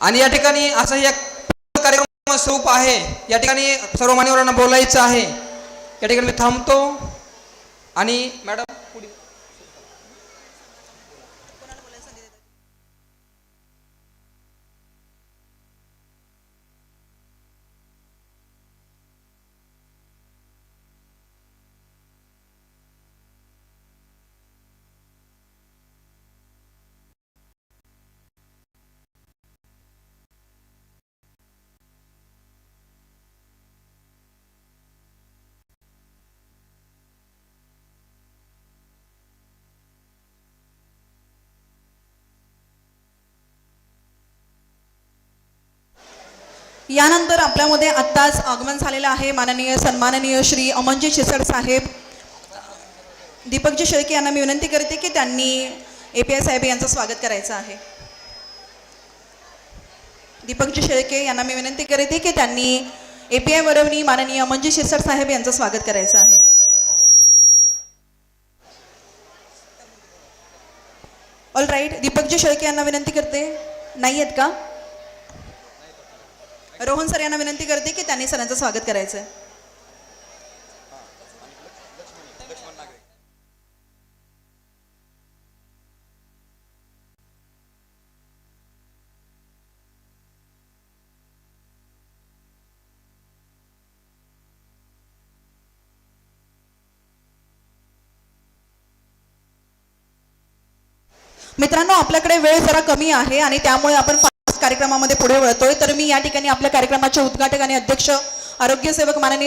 आणि या ठिकाणी असं एक कार्यक्रम स्वरूप आहे. या ठिकाणी सर्व मान्यवरांना बोलायचं आहे. या ठिकाणी मी थांबतो. आणि मॅडम पुढे यानंतर आपल्यामध्ये आत्ताच आगमन झालेलं आहे. माननीय सन्माननीय श्री अमनजी शिसड साहेब. दीपकजी शेळके यांना मी विनंती करते की त्यांनी ए पी आय साहेब यांचं स्वागत करायचं आहे. दीपकजी शेळके यांना मी विनंती करते की त्यांनी ए पी आय वरवणी माननीय अमनजी शिसड साहेब यांचं स्वागत करायचं आहे. ऑल राईट दीपकजी शेळके यांना विनंती करते. नाही आहेत का? रोहन सर यांना विनंती करते की त्यांनी सरांचं स्वागत करायचं. मित्रांनो आपल्याकडे वेळ जरा कमी आहे आणि त्यामुळे आपण कार्यक्रमामध्ये पुढे वळतोय. तर मी या ठिकाणी आपल्या कार्यक्रमाचे उद्घाटक आणि अध्यक्ष आरोग्य सेवक माननीय